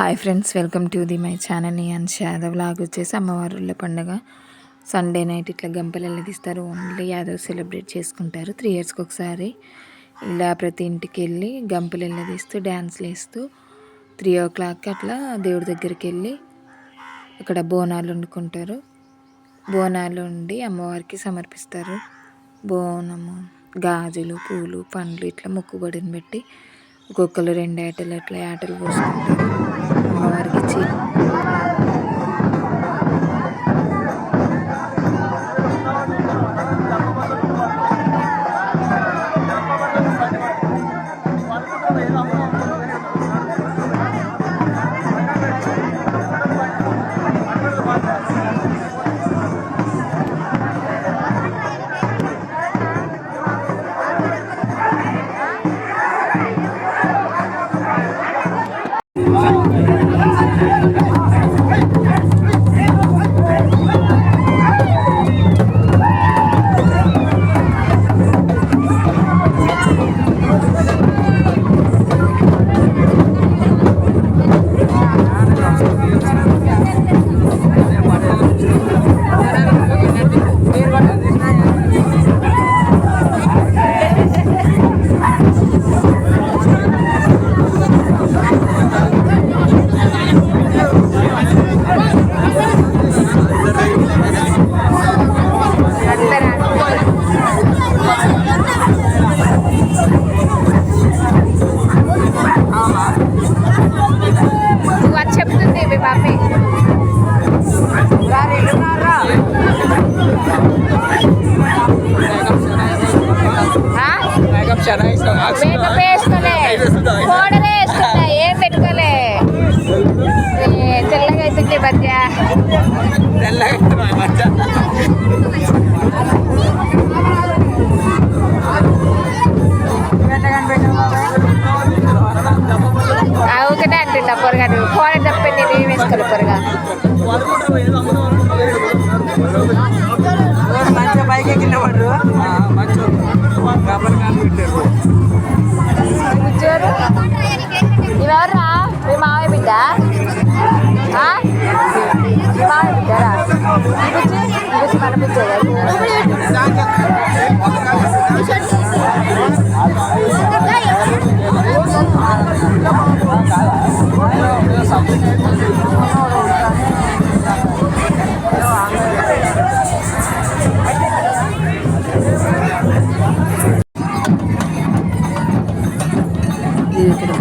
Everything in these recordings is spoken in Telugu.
Hi friends welcome to the my channel నేను యాదవ్ లాగ్ వచ్చేసి అమ్మవారుల పండుగ. సండే నైట్ ఇట్లా గంపలు తీస్తారు. ఓన్లీ యాదవ్ సెలబ్రేట్ చేసుకుంటారు. త్రీ ఇయర్స్కి ఒకసారి. ఇలా ప్రతి ఇంటికి వెళ్ళి గంపలు తీస్తూ డ్యాన్స్లు వేస్తూ త్రీ ఓ క్లాక్ అట్లా దేవుడి దగ్గరికి వెళ్ళి అక్కడ బోనాలు వండుకుంటారు. బోనాలు ఉండి అమ్మవారికి సమర్పిస్తారు. బోనము గాజులు పూలు పండ్లు ఇట్లా మొక్కుబడిని పెట్టి ఒక్కొక్కరు రెండు ఆటలు అట్లా ఆటలు పోసుకుంటారు. అమ్మవారికి ఇచ్చి ఏం పెట్టుకోలే. ఏ, తెల్లగా అవుతుంది ఈ మధ్య. ఆ ఊరికనే అంటుండ పొరగాడు కోడ తప్పని నేను ఏం వేసుకోలే పొరగా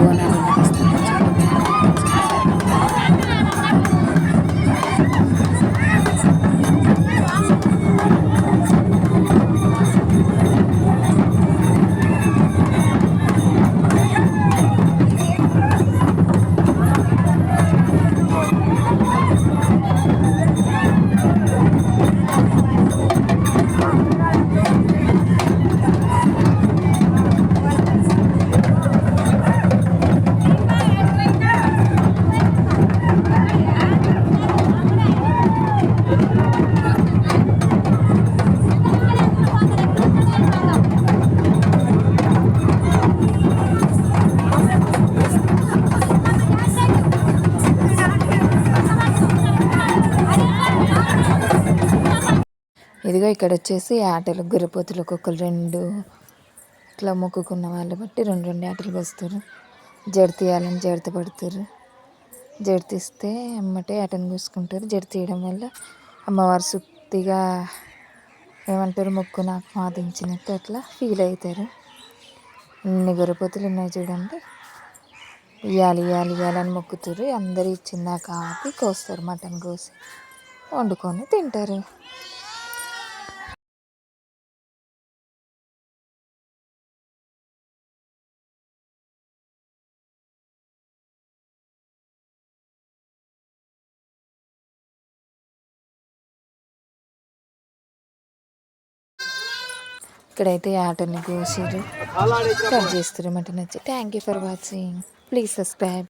বানানো ఇదిగో ఇక్కడ వచ్చేసి ఆటలు గుర్రపోతులు ఒక్కొక్కరు రెండు ఇట్లా మొక్కుకున్న వాళ్ళు బట్టి రెండు రెండు ఆటలు వస్తారు. జడి తీయాలని జడత పడతారు. జడి తీస్తే అమ్మటే ఆటను కూసుకుంటారు జడి తీయడం వల్ల అమ్మవారు శుక్తిగా ఏమంటారు మొక్కు నాకు మాదించినట్టు అట్లా ఫీల్ అవుతారు. ఇన్ని గొర్రెపోతులు ఉన్నాయి చూడండి. ఇవ్వాలి ఇవ్వాలి ఇవ్వాలని మొక్కుతారు. అందరు ఇచ్చిందాక ఆపి కోస్తారు మటన్ కోసి వండుకొని తింటారు. ఇక్కడైతే ఆటోని కోసిరు కట్ చేస్తారు మటన్ వచ్చి. Thank you for watching please subscribe